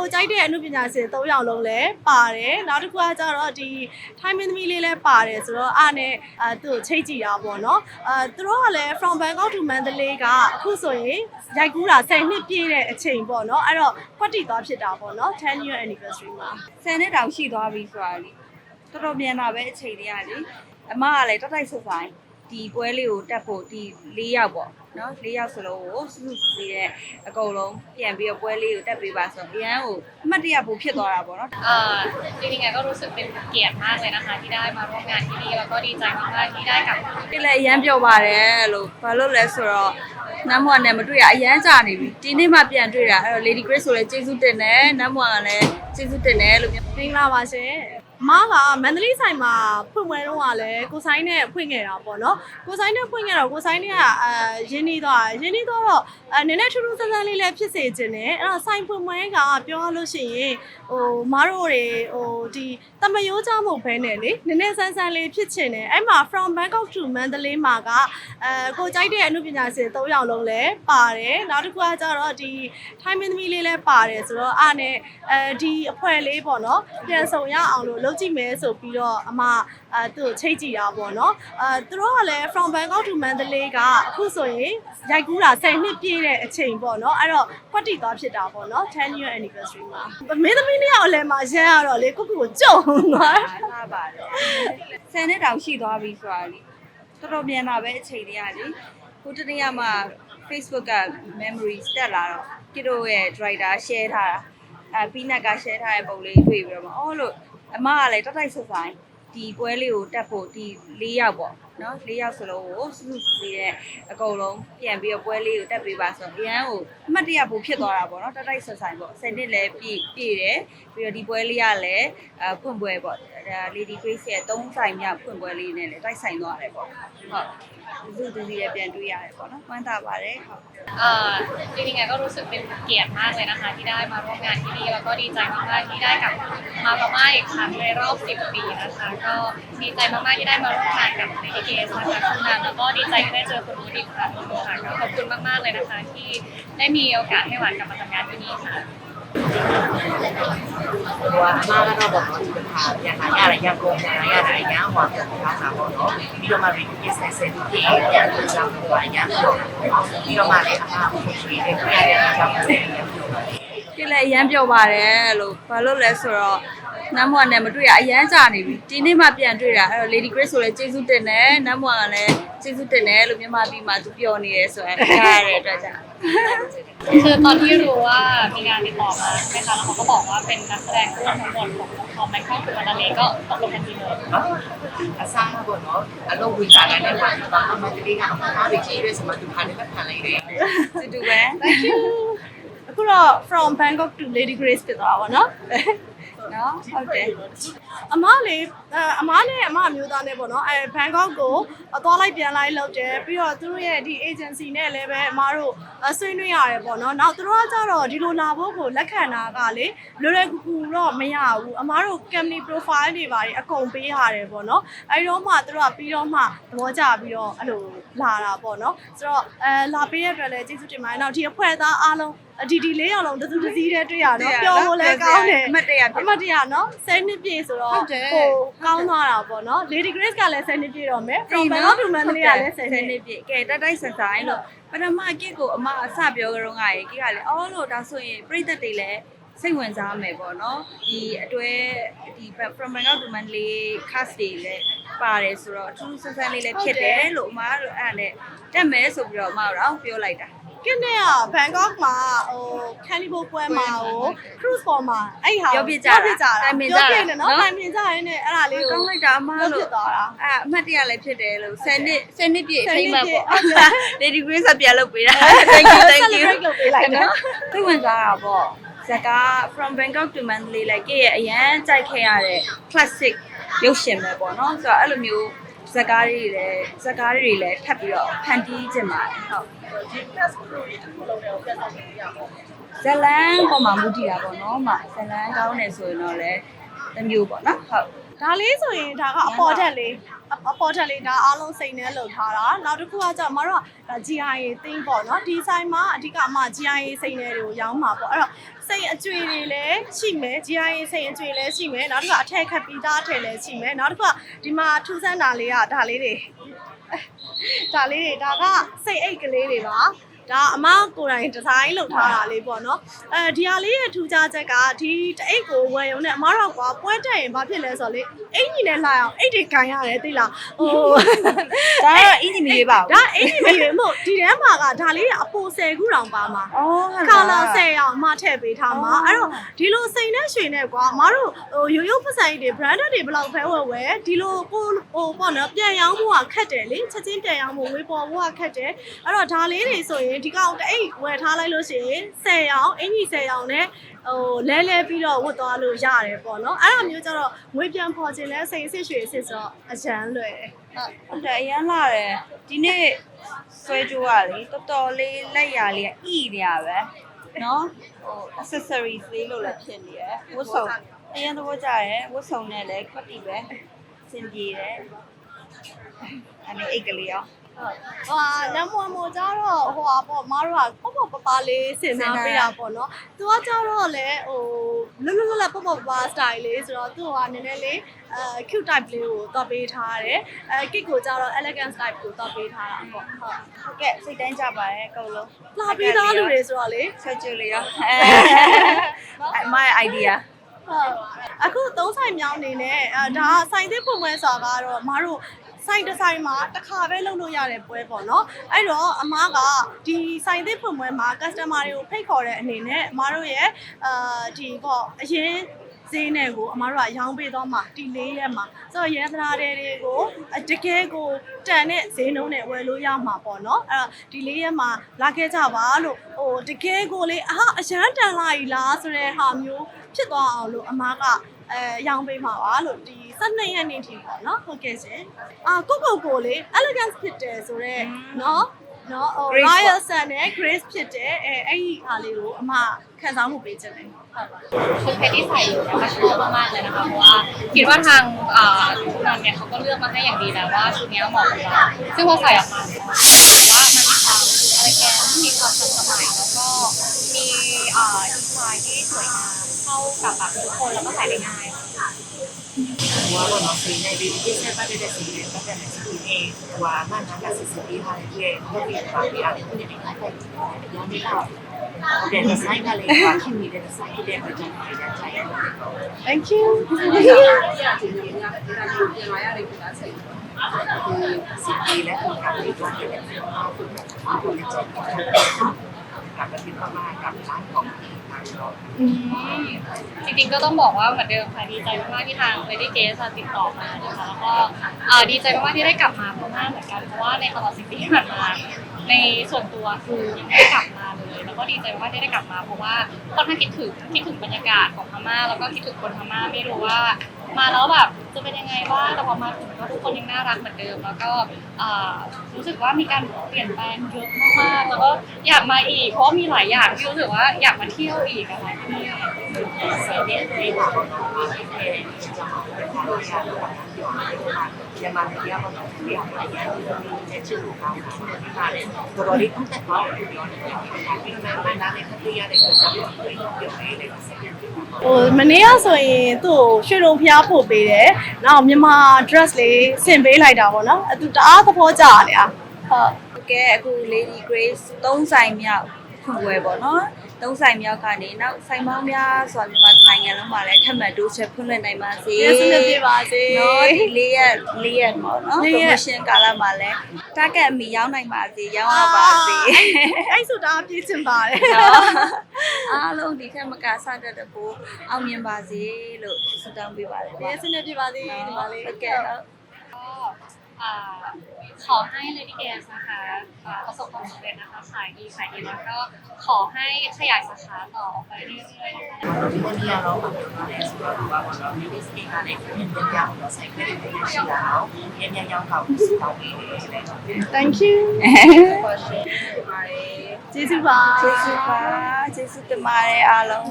ကိုကြိုက်တဲ့အမှုပညာရှင်၃ယောက်လုံးလည်းပါတယ်နောက်တစ်ခုကကျတော့ဒီ time မင်းသမီးလေးလည်းပါတယ်ဆိုတော့အားနဲ့အဲသူ့ကိုချိတ်ကြည့်တာပေါ့နော်အဲသူတို့ကလည်း from Bangkok to Mandalay ကအခုဆိုရင်ရိုက်ကူးတာ10နှစ်ပြည့်တဲ့အချိန်ပေါ့နော်အဲ့တော့ကွက်တီသွားဖြစ်တာပေါ့နော်10 year anniversary မှာဆယ်နှစ်တောင်ရှိသွားပြီဆိုတာလေတော်တော်မြန်တာပဲအချိန်တွေကလေအမကလည်းတက်တိုက်ဆက်ဆိုင် ဒီပွဲလေးကိုတက်ဖို့ဒီ၄ယောက်ပေါ့နော်၄ယောက်စလုံးကိုစုစုစည်းတဲ့အကုန်လုံးပြန်ပြီးတော့ပွဲလေးကိုတက်ပေးပါဆိုတော့အရန်ကိုအမှတ်တရဖို့ဖြစ်သွားတာပေါ့နော် อ่าจริงๆก็รู้สึกเป็นเกียรติมากเลยนะคะ ที่ได้มาร่วมงานที่นี่แล้วก็ดีใจมากๆที่ได้กลับมา ဒီလည်းအရန်ပြောပါတယ်လို့ဘာလို့လဲဆိုတော့နမ်မွန်နဲ့မတွေ့ရအရန်ကြာနေပြီဒီနေ့မှပြန်တွေ့တာအဲ့တော့ Lady Grace ဆိုလည်းကျေးဇူးတင်တယ်နမ်မွန်ကလည်းကျေးဇူးတင်တယ်လို့ မင်္ဂလာပါရှင် အမကမန္တလေးဆိုင်မှာဖွင့်ပွဲတော့ကလည်းကိုဆိုင်နဲ့ဖွင့်ခဲ့တာပေါ့နော်ကိုဆိုင်နဲ့ဖွင့်ခဲ့တော့ကိုဆိုင်နဲ့ကအဲရင်းနှီးသွားရင်းနှီးသွားတော့အဲနည်းနည်းထူးထူးဆန်းဆန်းလေးလည်းဖြစ်စေခြင်းနဲ့အဲ့တော့ဆိုင်ဖွင့်ပွဲကပြောရလို့ရှိရင်ဟိုမအားတို့တွေဟိုဒီတမယိုးကြမှုဘဲနဲ့လေနည်းနည်းဆန်းဆန်းလေးဖြစ်ခြင်းနဲ့အဲ့မှာ from Bangkok to Mandalay မှာကအဲကိုကြိုက်တဲ့အမှုပညာရှင်၃ယောက်လုံးလည်းပါတယ်နောက်တစ်ခုကကျတော့ဒီ time မင်းသမီးလေးလည်းပါတယ်ဆိုတော့အားနဲ့အဲဒီအဖွဲလေးပေါ့နော်ပြန်ဆောင်ရအောင်လို့လုပ်ကြည့်မယ်ဆိုပြီးတော့အမအဲသူ့ကိုချိတ်ကြည့်တာပေါ့နော်အဲသူတို့ကလည်း from Bangkok to Mandalay ကအခုဆိုရင်ရိုက်ကူးတာ10နှစ်ပြည့်တဲ့အချိန်ပေါ့နော်အဲ့တော့ကွက်တီသွားဖြစ်တာပေါ့နော်10 year anniversary မှာမင်းသမီးလေးရောက်လည်းမှာရမ်းရတော့လေကိုကိုကိုကြုံသွားထားပါတယ်ဆယ်နှစ်တောင်ရှိသွားပြီဆိုတာလေတော်တော်မြန်တာပဲအချိန်တွေကလေဟိုတနေ့ကမှ Facebook က memories တက်လာတော့ကီတိုရဲ့ driver share ထားတာအဲပြီးနက်က share ထားတဲ့ပုံလေးတွေ့ပြီးတော့မှအော်လို့ အမကလည်းတက်တိုက်ဆက်ဆိုင်ဒီပွဲလေးကိုတက်ဖို့ဒီ၄ယောက်ပေါ့နော်၄ယောက်စလုံးကိုစုစုစည်းတဲ့အကုန်လုံးပြန်ပြီးတော့ပွဲလေးကိုတက်ပေးပါဆိုတော့အရန်ကိုအမှတ်တရဖို့ဖြစ်သွားတာပေါ့နော်တက်တိုက်ဆက်ဆိုင်ပေါ့ဆယ်နှစ်လည်းပြည့်ပြည့်တယ်ပြီးတော့ဒီပွဲလေးကလည်းအဖွင့်ပွဲပေါ့ဒါ Lady Grace ရဲ့၃ဆိုင်မြောက်ဖွင့်ပွဲလေးနဲ့လည်းတိုက်ဆိုင်သွားတယ်ပေါ့ဟုတ် ဒီစုဒီစီလည်းပြန်တွေ့ရတယ်ပေါ့နော်ဝမ်းသာပါတယ်ဟုတ် อ่าจริงๆก็รู้สึกเป็นเกียรติมากเลยนะคะ ที่ได้มาร่วมงานที่นี่แล้วก็ดีใจมากๆที่ได้กลับมาพม่าอีกครั้งในรอบ 10 ปีนะคะ ก็ดีใจมากๆที่ได้มาร่วมงานกับในเกสนะคะคุณนันแล้วก็ดีใจที่ได้เจอคุณรู้อีกครั้งค่ะก็ขอบคุณมากๆเลยนะคะ ที่ได้มีโอกาสให้หวานกลับมาทำงานที่นี่ค่ะ ဟိုကအမားကတော့ပေါ့နော်ဒီတစ်ခါပြန်လာရတာရပုံပြန်လာရတာအများဟောပြန်ထားတာပေါ့နော်ပြီးတော့မှ business ဆက်ပြီးပြန်ပြန်ကြောင်းတော့အများပေါ့ပြီးတော့မှလည်းအမားကိုဆွေးတယ်ခရရတဲ့ကြောင်းလ ည်းပြန်ပြောပါ ဒီလည်းအရန်ပြောပါတယ်လို့ဘာလို့လဲဆိုတော့နမ်မွန်နဲ့မတွေ့ရအရန်ကြာနေပြီဒီနေ့မှပြန်တွေ့တာအဲ့တော့ Lady Grace ဆိုလည်းကျေးဇူးတင်တယ်နမ်မွန်ကလည်းကျေးဇူးတင်တယ်လို့မြန်မာပြည်မှာသူပြောနေရဲဆိုရင်ကြားရတဲ့အတွက်ကြောင့် คือตอนที่รู้ว่ามีงานติดต่อมาใช่ไหมคะแล้วเขาก็บอกว่าเป็นนักแสดงร่วมทั้งหมดของของแบงคอกถึงวันนี้ก็ตกลงกันทีเลย နော်အစားပေါ့နော်အလုပ်ဝင်လာတဲ့အခါမှာအမကလေးကအမားတွေကြီးရဲဆိုမှသူခါနေမှခံလိုက်တယ် တူတူပဲ Thank you အခုတော့ from Bangkok to Lady Grace ဖြစ်သွားတာပေါ့နော်နော်ဟုတ်တယ်အမလေးအဲအမနဲ့အမအမျိုးသားနဲ့ပေါ့နော်အဲဘန်ကောက်ကိုအသွားလိုက်ပြန်လိုက်လုပ်တယ်ပြီးတော့သူတို့ရဲ့ဒီ agency နဲ့လည်းပဲအမတို့အဆွေးနွေးရတယ်ပေါ့နော်နောက်သူတို့ကကြတော့ဒီလိုလာဖို့ကိုလက်ခံတာကလေလွယ်လွယ်ကူကူတော့မရဘူးအမတို့ company profile တွေပါတယ်အကုန်ပေးရတယ်ပေါ့နော်အဲဒီတော့မှသူတို့ကပြီးတော့မှသဘောကျပြီးတော့အဲ့လို လာတာပေါ့နော်ဆိုတော့အဲလာပေးရတဲ့အတွက်လည်းကျေးဇူးတင်ပါတယ်နောက်ဒီအဖွဲ့သားအားလုံးဒီဒီလေးယောက်လုံးတစ်စုတစ်စည်းတည်းတွေ့ရတော့ပျော်ဖို့လည်းကောင်းတယ်အမှတ်တရဖြစ်အမတ်တရနော်10နှစ်ပြည့်ဆိုတော့ဟုတ်တယ်ဟိုကောင်းသွားတာပေါ့နော် Lady Grace ကလည်း10နှစ်ပြည့်တော့မယ် From Bangkok to Mandalay ကလည်း10 10နှစ်နှစ်ပြည့်ကဲတက်တိုက်ဆက်ဆိုင်လို့ပထမကစ်ကိုအမအစပြောကြတော့ငါရေကစ်ကလည်းအော်လို့ဒါဆိုရင်ပြိသက်တွေလည်းစိတ်ဝင်စားမယ်ပေါ့နော်ဒီအတွဲဒီ from Bangkok to Mandalay cast တွေလည်း ပါတယ်ဆိုတော့အထူးဆန်းဆန်းလေးလည်းဖြစ်တယ်လို့အမကအဲ့ဒါနဲ့တက်မယ်ဆိုပြီးတော့အမကတော့ပြောလိုက်တာကနေ့က Bangkok မှာဟို Cannibal ပွဲမှာဟို cruise ပေါ်မှာအဲ့ဟာပြောပြကြတာပြောပြကြတာတိုင်ပင်ကြတာပြောပြနေနော်နော်တိုင်ပင်ကြရင်းနဲ့အဲ့ဒါလေးကောကိုင်းလိုက်တာအမပြောပြလို့သွားတာအဲ့အမှတ်တရလည်းဖြစ်တယ်လို့10နှစ်10နှစ်ပြည့်အ10ထိမ်းအမှတ်ပေါ့နှစ်ပြည့် Lady Grace ကပြန်လုပ်ပေးတာ thank you thank you celebrate လုပ်ပေးလိုက်တယ်စိတ်ဝင်စားတာပေါ့ဇကာ from Bangkok to Mandalay လိုက်ကရဲ့အရန်ကြိုက်ခဲ့ရတဲ့ classic ရုပ်ရှင်ပဲပေါ့နော်ဆိုတော့အဲ့လိုမျိုးဇကားတွေလည်းဇကားတွေလည်းထပ်ပြီးတော့ဖန်တီးခြင်းပါတယ်ဟုတ်ဇလန်ပေါ်မှာမူတည်တာပေါ့နော်မဇလန်ကောင်းနေဆိုရင်တော့လည်းတစ်မျိုးပေါ့နော်ဟုတ်ဒါလေးဆိုရင်ဒါကအပေါ်ထက်လေး အအပေါ်ထက်လေးဒါအားလုံးစိတ်နဲ့လှုပ်ထားတာနောက်တစ်ခုကကျတော့မတို့ကဒါ GIA သိန်းပေါ့နော်ဒီဆိုင်မှာအဓိကအမှ GIA စိတ်နဲ့တွေကိုရောင်းမှာပေါ့အဲ့တော့စိတ်အကျွေတွေလည်းရှိမယ် GIA စိတ်အကျွေလည်းရှိမယ်နောက်တစ်ခါအထက်ခက်ပြီးသားအထည်လည်းရှိမယ်နောက်တစ်ခါဒီမှာထူးဆန်းတာလေးကဒါလေးတွေဒါလေးတွေဒါကစိတ်အိတ်ကလေးတွေပါ ဒါအမကိုယ်တိုင်ဒီဇိုင်းလုပ်ထားတာလေးပေါ့နော်အဲဒီဟာလေးရဲ့ထူးခြားချက်ကဒီတအိတ်ကိုဝယ်ရုံနဲ့အမတို့ကပွဲတက်ရင်ဘာဖြစ်လဲဆိုတော့လေအိတ်ကြီးနဲ့လှအောင်အိတ်တွေခံရတယ်သိလားဟိုဒါကတော့အင်ဂျင်မီရေးပါဘူးဒါအိတ်ကြီးမလို့ဒီထဲမှာကဒါလေးကအပို10ခုတောင်ပါမှာအော်ဟုတ်ကာလာ10ရောင်အမထည့်ပေးထားမှာအဲ့တော့ဒီလိုစိန်နဲ့ရွှေနဲ့ကွာအမတို့ဟိုရိုးရိုးပဆိုင်တွေ branded တွေဘယ်လောက်ပဲဝယ်ဝယ်ဒီလိုကိုဟိုပေါ့နော်ပြန်ရောင်းမှုကခက်တယ်လေချက်ချင်းပြန်ရောင်းမှုဝေပေါ်မှုကခက်တယ်အဲ့တော့ဒါလေးတွေဆိုရင်ဒီကောင်တအိတ်ဝယ်ထားလိုက်လို့ရှိရင်10ရောင်အင်ကြီး10ရောင်နဲ့ဟိုလဲလဲပြီးတော့ဝတ်သွားလို့ရတယ်ပေါ့နော်အဲ့ဒါမျိုးကျတော့ငွေပြန်ဖော်ခြင်းလဲစိန်အစ်စ်ရွှေအစ်စ်ဆိုတော့အရန်လွယ်တယ်ဟုတ်ဟုတ်တယ်အရန်လာတယ်ဒီနေ့ဆွဲကြိုးရလေတော်တော်လေးလက်ရလေးကဣနေရပဲနော်ဟို accessories လေးလို့လည်းဖြစ်နေရယ်ဝတ်စုံအရန်သဘောကျရယ်ဝတ်စုံနဲ့လည်းခွတ်တီပဲစင်ပြေတယ်အဲ့ဒီအိတ်ကလေးရော ဟာလမ်းမွန်မို့ကြတော့ဟိုဟာပေါ့မတို့ကပေါ့ပေါ့ပပလေးစင်နာပေးတာပေါ့နော်။ तू ကကြတော့လေဟိုလွတ်လွတ်လပ်လပ်ပေါ့ပေါ့ပပ style လေးဆိုတော့ तू ကနည်းနည်းလေးအဲ cute type လေးကိုတော့ပေးထားတယ်။အဲ kit ကိုကြတော့ elegant type ကိုတော့ပေးထားတာပေါ့။ဟုတ်ဟုတ်ကဲ့စိတ်တိုင်းကြပါတယ်အကုန်လုံး။လာပြီးသားလူတွေဆိုတော့လေဆွဲကြိုးလေးရောအဲမိုင် idea ဟုတ်အခုသုံးဆိုင်မြောင်းနေနဲ့အဲဒါဆိုင်သစ်ပုံပွဲဆိုတာကတော့မတို့ ဆိုင်တစ်ဆိုင်မှာတစ်ခါပဲလုပ်လို့ရတဲ့ပွဲပေါ့နော်အဲ့တော့အမားကဒီဆိုင်သစ်ပုံပွဲမှာ customer တွေကိုဖိတ်ခေါ်တဲ့အနေနဲ့အမားတို့ရဲ့အာဒီပေါ့အရင်ဈေးနဲ့ကိုအမားတို့ကရောင်းပေးတော့မှာဒီလေးရက်မှာဆိုတော့ရဲသနာတဲ့တွေကိုအတကယ်ကိုတန်တဲ့ဈေးနှုန်းနဲ့ဝယ်လို့ရမှာပေါ့နော်အဲ့တော့ဒီလေးရက်မှာလာခဲ့ကြပါလို့ဟိုတကယ်ကိုလေအာအရန်တန်လာ E လားဆိုတဲ့ဟာမျိုး ဖြစ်သွားအောင်လို့အမားကအဲရောင်းပေးမှာပါလို့ဒီ12ရက်နေ့ထိပေါ့နော်ဟုတ်ကဲ့ရှင်အာကိုကိုကိုလေ elegance ဖြစ်တယ်ဆိုတော့နော်နော်ဟို Grace ပေါ့ royal sun နဲ့ grace ဖြစ်တယ်အဲအဲ့ဒီဟာလေးကိုအမခံစားမှုပေးခြင်းတယ်ဟုတ်ပါ ชุดเพชรที่ใส่อยู่เนี่ยก็ชอบมากๆเลยนะคะเพราะว่าคิดว่าทางเอ่อคุณนันเนี่ยเขาก็เลือกมาให้อย่างดีแล้วว่าชุดเนี้ยเหมาะกับเราซึ่งพอใส่ออกมาเนี่ยว่ามันมีความอะไรแกนมีความทันสมัยแล้วก็มีเอ่อดีไซน์ที่สวยงาม เข้ากับแบทุกคนแล้วก็ใส่ได้ง่ายว่าบนออกสีในดินที่ใช้บ้านเดซีเนี่ยก็จะเป็นสีเองว่ามันนั้นก็สีสีฮาเลเยก็มีความยาวที่เนี่ยง่ายไปย้อนไม่ได้เด่นไซน์ทะเลว่าที่มีเด่นไซน์ที่เด่นไปจนไหนได้ใจ Thank you คือสิบปีและคือการที่ร้านเป็นการฝึกแบบฝึกในใจกับการปฏิบัติมากกับร้านของ จริงๆก็ต้องบอกว่าเหมือนเดิมค่ะดีใจมากๆที่ทาง Lady g a t e ติดต่อมานะคะแล้วก็เอ่อดีใจมากๆที่ได้กลับมาเพราะว่าเหมือนกันเพราะว่าในตลอดสิบปีที่ผ่านมาในส่วนตัวคือยังไม่ได้กลับมาเลยแล้วก็ดีใจมากๆที่ได้กลับมาเพราะว่าค่อนข้างคิดถึงคิดถึงบรรยากาศของพม่าแล้วก็คิดถึงคนพม่าไม่รู้ว่า มาแล้วแบบจะเป็นยังไงบ้างแต่พอมาถึงก็ทุกคนยังน่ารักเหมือนเดิม แล้วก็รู้สึกว่ามีการเปลี่ยนแปลงเยอะมากๆแล้วก็อยากมาอีก เพราะมีหลายอย่างที่รู้สึกว่าอยากมาเที่ยวอีกอะค่ะที่นี่ ဆေးတဲ့တွေပါတော့ဒီကနေ့ကျွန်တော်တို့ကဆရာတို့ကပြောနေတာညမတရားပေါ်တော့ပြရမှာရန်ဒီချက်ချူကောင်းတာဒီပါလေတော်တော်လေးတက်သွားတယ်ပြောနေတယ်ဒီမှာမနာနဲ့ခရီးရတဲ့ကြောင့်ပြောနေတယ်ဆက်ပြပြပါဟိုမနေ့ကဆိုရင်သူ့ကိုရွှေတုံဖျားဖို့ပေးတယ်။နောက်မြန်မာ dress လေးဆင်ပေးလိုက်တာပေါ့နော်။အတူတအားသဘောကျတယ်อ่ะဟုတ်ဟုတ်ကဲ့အခု Lady Grace သုံးဆိုင်မြောက်ဖွင့်ပွဲပေါ့နော်သုံးဆိုင်မြောက်ကနေနောက်ဆိုင်ပေါင်းများစွာမြန်မာနိုင်ငံလုံးမှာလည်းထပ်မံတိုးချက်ဖွင့်လှစ်နိုင်ပါစေ။ကျေးဇူးတင်ပြပါစေနော်ဒီလေးရက်လေးရက်ပေါ့နော်လေးရက် promotion ကာလမှာလည်း target အမီရောက်နိုင်ပါစေရောင်းရပါစေအဲ့ဆိုတအားပြည့်ချင်ပါတယ်နော် အားလုံးဒီထက်မကဆတဲ့တကူအောင်မြင်ပါစေလို့ဆုတောင်းပေးပါတယ်။ဒီစနေပြပါသေးဒီမလေးဟုတ်ကဲ့ဟုတ် ขอให้ Lady g a s นะคะอ่าประสบความสำเร็จนะคะขายดีขายดีแล้วก็ขอให้ขยายสาขาต่อไปเรื่อยๆนะคะ ဒီနေ့ကတော့ပါပါတယ်ဆိုတော့ဘာလို့လဲဒီစကေကလည်းပြင်ပြရအောင်တော့ဆိုင်ကလေးတွေရှိတာအောင်ပြင်းပြရောက်တော့စတောင်းပေးတယ်လေ Thank you ကျေးဇူးပါ ကျေးဇူးပါကျေးဇူးတင်ပါတယ်အားလုံး